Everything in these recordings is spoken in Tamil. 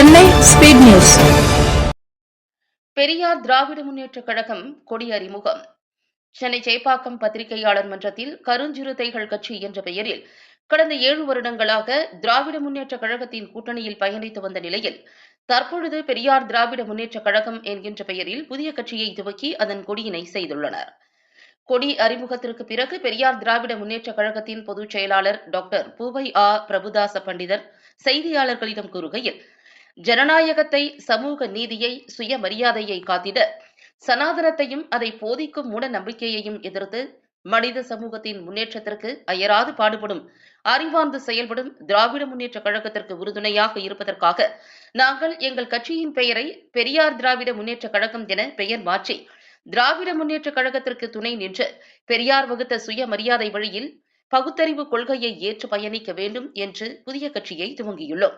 Chennai speed news. Periyar Dravida Munnetra Kazhagam கொடி அறிமுகம். சென்னை சேப்பாக்கம் பத்திரிகையாளர் மன்றத்தில் கருஞ்சிறுத்தைகள் கட்சி என்ற பெயரில் கடந்த ஏழு வருடங்களாக திராவிட முன்னேற்றக் கழகத்தின் கூட்டணியில் பயணித்து வந்த நிலையில் தற்பொழுது பெரியார் திராவிட முன்னேற்றக் கழகம் என்கின்ற பெயரில் புதிய கட்சியை துவக்கி அதன் கொடியினை செய்துள்ளனர். கொடி அறிமுகத்திற்கு பிறகு பெரியார் திராவிட முன்னேற்றக் கழகத்தின் பொதுச் செயலாளர் டாக்டர் பூவை ஆ. பிரபுதாச பண்டிதர் செய்தியாளர்களிடம் கூறுகையில் ஜனநாயகத்தை சமூக நீதியை சுயமரியாதையை காத்திட சனாதனத்தையும் அதை போதிக்கும் மூட நம்பிக்கையையும் எதிர்த்து மனித சமூகத்தின் முன்னேற்றத்திற்கு அயராது பாடுபடும் அறிவார்ந்து செயல்படும் திராவிட முன்னேற்ற கழகத்திற்கு உறுதுணையாக இருப்பதற்காக நாங்கள் எங்கள் கட்சியின் பெயரை பெரியார் திராவிட முன்னேற்ற கழகம் என பெயர் மாற்றி திராவிட முன்னேற்ற கழகத்திற்கு துணை நின்று பெரியார் வகுத்த சுயமரியாதை வழியில் பகுத்தறிவு கொள்கையை ஏற்று பயணிக்க வேண்டும் என்று புதிய கட்சியை துவங்கியுள்ளோம்.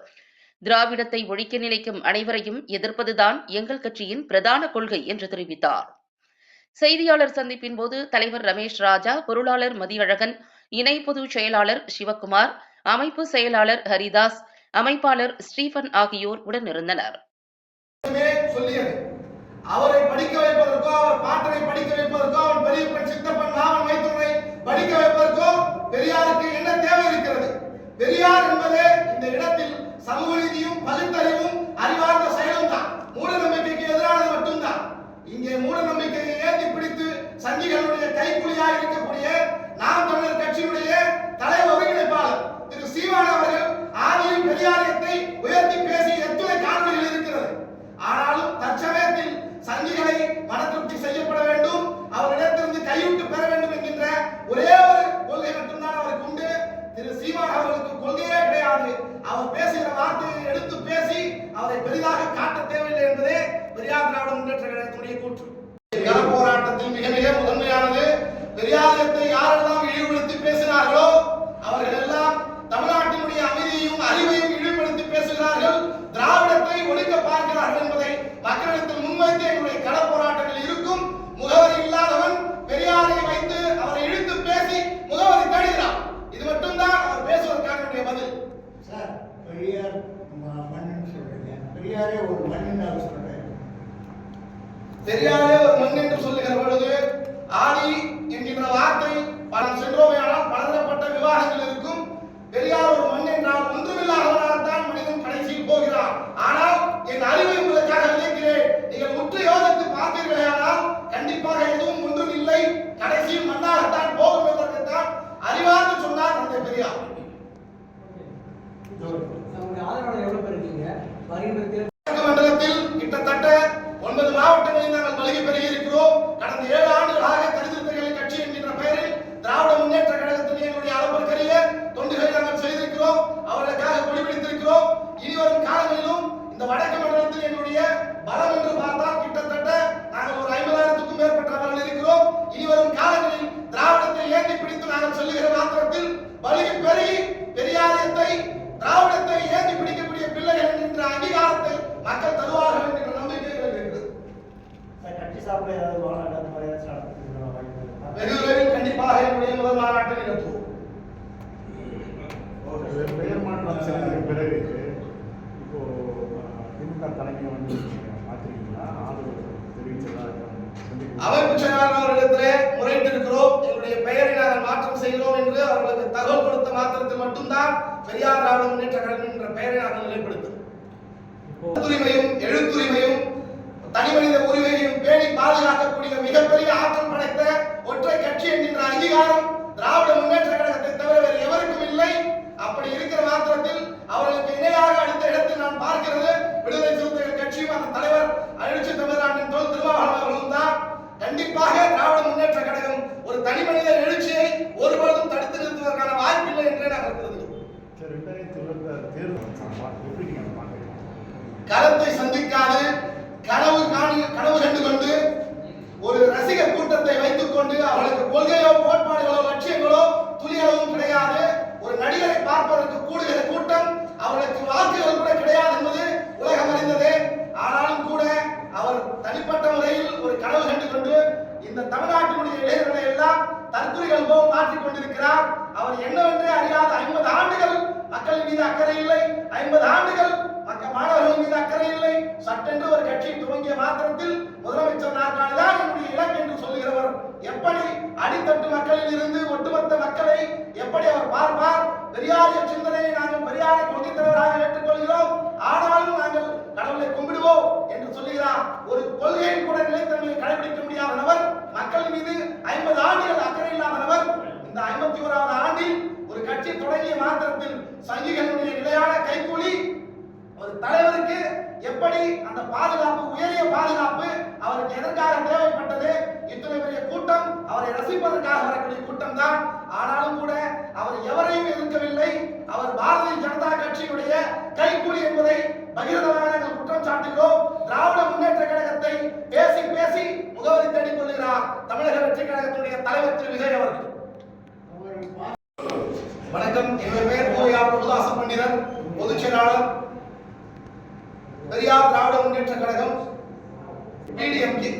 திராவிடத்தை ஒழிக்க நினைக்கும் அனைவரையும் எதிர்ப்பதுதான் எங்கள் கட்சியின் பிரதான கொள்கை என்று தெரிவித்தார். செய்தியாளர் சந்திப்பின் போது தலைவர் ரமேஷ் ராஜா பொருளாளர் மதியழகன் இணை பொதுச் செயலாளர் சிவக்குமார் அமைப்பு செயலாளர் ஹரிதாஸ் அமைப்பாளர் ஸ்டீபன் ஆகியோர் உடனிருந்தனர் அவரை படிக்க வைப்பதற்கோ அவர் பாட்டனை படிக்க வைப்பதற்கோ அவன் பெரியப்பன் சித்தப்பன் நாவன் மைத்துனை படிக்க வைப்பதற்கோ பெரியாருக்கு என்ன தேவை இருக்கிறது பெரியார் என்பதே இந்த இடத்தில் சமூக நீதியும் பகுத்தறிவும் அறிவார்ந்த செயலும் தான் மூட நம்பிக்கைக்கு எதிரானது மட்டும்தான் இங்கே மூட நம்பிக்கையை ஏந்தி பிடித்து சங்கிகளுடைய கைக்குலியாக இருக்கக்கூடிய நாம் தமிழர் கட்சியினுடைய தலை ஒருங்கிணைப்பாளர் திரு சீமான் அவர்கள் ஆதியில் பெரியாரியத்தை உயர்த்தி பேசி எத்துணை காணொலிகள் இருக்கிறது. ஆனாலும் தற்சமயத்தில் சங்கிகளை மனத்திருப்தி செய்யப்பட வேண்டும். அவரிடத்திலிருந்து கைவிட்டு பெற வேண்டும் என்கின்ற ஒரே ஒரு கொள்கை மட்டும்தான் அவருக்கு உண்டு. திரு சீமான் அவர்களுக்கு கொள்கையே கிடையாது. அவர் பேசுகிற வார்த்தையை எடுத்து பேசி அவரை பெரிதாக காட்ட தேவை திராவிட முன்னேற்ற கூற்று போராட்டத்தில் மிக மிக முதன்மையானது பெரியாரத்தை யாரெல்லாம் இழிவுபடுத்தி பேசினார்களோ அவர்கள் எல்லாம் தமிழ்நாட்டினுடைய அமைதியையும் அறிவையும் இழிவுபடுத்தி பேசுகிறார்கள் திராவிடத்தை ஒழிக்க பார்க்கிறார்கள் என்பதை மக்களிடத்தில் முன்வைத்து எங்களுடைய கள போராட்டங்கள் இருக்கும். முகவரி இல்லாதவன் பெரியாரை வைத்து அவரை இழுத்து பேசி முகவரி தேடுகிறான். இது மட்டும்தான் அவர் பேசுவதற்கான பதில். சார் பெரியார் மண்ணுன்னு சொல்றீங்க. பெரியாரே ஒரு மண்ணின் அவர் பெரியாரே ஒரு மண் என்று சொல்லுகிற பொழுது ஆதி என்கின்ற இருக்கிறோம் இனி வரும் காலங்களில் திராவிடத்தை ஏந்தி பிடித்து நாங்கள் சொல்லுகிற மாத்திரத்தில் பலுகி பெருகி பெரியாரியத்தை திராவிடத்தை ஏந்தி பிடிக்கக்கூடிய பிள்ளைகள் என்கின்ற அங்கீகாரத்தை மக்கள் தருவார்கள் என்கிற நம்பிக்கை எங்களுக்கு இருக்குது சார் கட்சி சார்பில் ஏதாவது மாநாடு அந்த மாதிரி ஏதாச்சும் நடத்துறதுக்கான வாய்ப்பு இருக்கா? வெகு விரைவில் கண்டிப்பாக என்னுடைய முதல் மாநாட்டை நிகழ்த்துவோம். பெயர் மாற்றம் செய்ததுக்கு பிறகு இப்போ அஹ், திமுக தலைமை வந்து மாற்றிருக்கீங்களா? ஆதரவு தெரிவிச்சதா சந்திக்க அமைப்பு செய்கிறோம் என்று அவர்களுக்கு தகவல் கொடுத்த மாத்திரத்தில் மட்டும்தான் பெரியார் திராவிட முன்னேற்ற கழகம் என்ற பெயரை நாங்கள் நிலைப்படுத்தும் எழுத்துரிமையும் எழுத்துரிமையும் தனிமனித உரிமையையும் பேணி பாதுகாக்கக்கூடிய மிகப்பெரிய ஆற்றல் படைத்த ஒற்றை கட்சி என்கின்ற அங்கீகாரம் திராவிட முன்னேற்ற கழகத்தை தவிர வேறு எவருக்கும் இல்லை. அப்படி இருக்கிற மாத்திரத்தில் அவர்களுக்கு இணையாக அடுத்த இடத்தில் நான் பார்க்கிறது விடுதலை சிறுத்தைகள் கட்சியும் அந்த தலைவர் எழுச்சி தமிழ்நாட்டின் தொல் திருமாவளவர்களும் தான். கண்டிப்பாக திராவிட முன்னேற்ற கழகம் ஒரு தனி மனித எழுச்சியை களத்தை சந்திக்காது கனவு காணி கனவு கண்டு கொண்டு ஒரு ரசிகர் கூட்டத்தை வைத்துக் கொண்டு அவர்களுக்கு கொள்கையோ கோட்பாடுகளோ லட்சியங்களோ துளியளவும் கிடையாது. ஒரு நடிகரை பார்ப்பதற்கு கூடுகிற கூட்டம் அவர்களுக்கு வாக்குகள் கூட கிடையாது என்பது உலகம் அறிந்தது. ஆனாலும் கூட அவர் தனிப்பட்ட முறையில் ஒரு கனவு கண்டு கொண்டு இந்த தமிழ்நாட்டினுடைய இளைஞர்களை எல்லாம் தற்குறிகள் போல் மாற்றிக் கொண்டிருக்கிறார். அவர் என்னவென்றே அறியாத ஐம்பது ஆண்டுகள் மக்கள் மீது அக்கறை இல்லை. ஐம்பது ஆண்டுகள் எப்படி அடித்தட்டு மக்களில் இருந்து ஒட்டுமொத்த மக்களை எப்படி அவர் பார்ப்பார் பெரியாரிய சிந்தனையை நாங்கள் பெரியாரை கொள்கை தலைவராக ஏற்றுக்கொள்கிறோம் ஆனாலும் நாங்கள் கடவுளை கும்பிடுவோம் என்று சொல்லுகிறார். ஒரு கொள்கையின் கூட நிலைத்தன்மையை கடைபிடிக்க முடியாத நபர் மக்கள் மீது ஐம்பது ஆண்டுகள் அக்கறை இல்லாத நபர் இந்த ஐம்பத்தி ஓராவது ஆண்டில் ஒரு கட்சி தொடங்கிய மாத்திரத்தில் சங்கிகளுடைய நிலையான கைக்கூலி ஒரு தலைவருக்கு எப்படி அந்த பாதுகாப்பு உயரிய பாதுகாப்பு அவருக்கு எதற்காக தேவைப்பட்டது இத்தனை பெரிய கூட்டம் அவரை ரசிப்பதற்காக வரக்கூடிய கூட்டம் தான் ஆனாலும் கூட அவர் எவரையும் எதிர்க்கவில்லை. அவர் பாரதிய ஜனதா கட்சியினுடைய கைக்கூலி என்பதை பகிரங்கமாக நாங்கள் குற்றம் சாட்டுகிறோம். திராவிட முன்னேற்ற கழகத்தை பேசி பேசி முகவரி தேடிக் கொள்கிறார் தமிழக வெற்றி கழகத்துடைய தலைவர் திரு விஜய் அவர்கள். வணக்கம். என்னுடைய பெயர் கோயா பிரபுதாச பண்டிதன் பொதுச் செயலாளர் பெரியார் திராவிட முன்னேற்ற கழகம் டிடிஎம்கே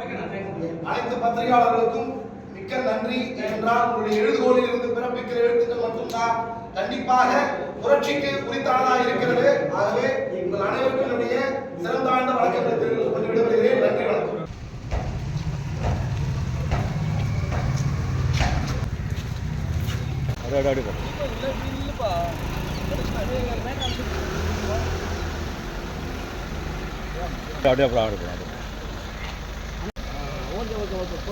அனைத்து பத்திரிகையாளர்களுக்கும் மிக்க நன்றி என்றால் உங்களுடைய எழுதுகோலில் இருந்து பிறப்பிக்கிற எழுத்துக்கள் மட்டும்தான் கண்டிப்பாக புரட்சிக்கு குறித்தானதாக இருக்கிறது. ஆகவே உங்கள் அனைவருக்கும் என்னுடைய சிறந்தாழ்ந்த வணக்கங்களை தெரிவித்துக் கொண்டு விடுபடுகிறேன் நன்றி வணக்கம். அப்படியே அப்புறம் அப்படியே ตัวบุคค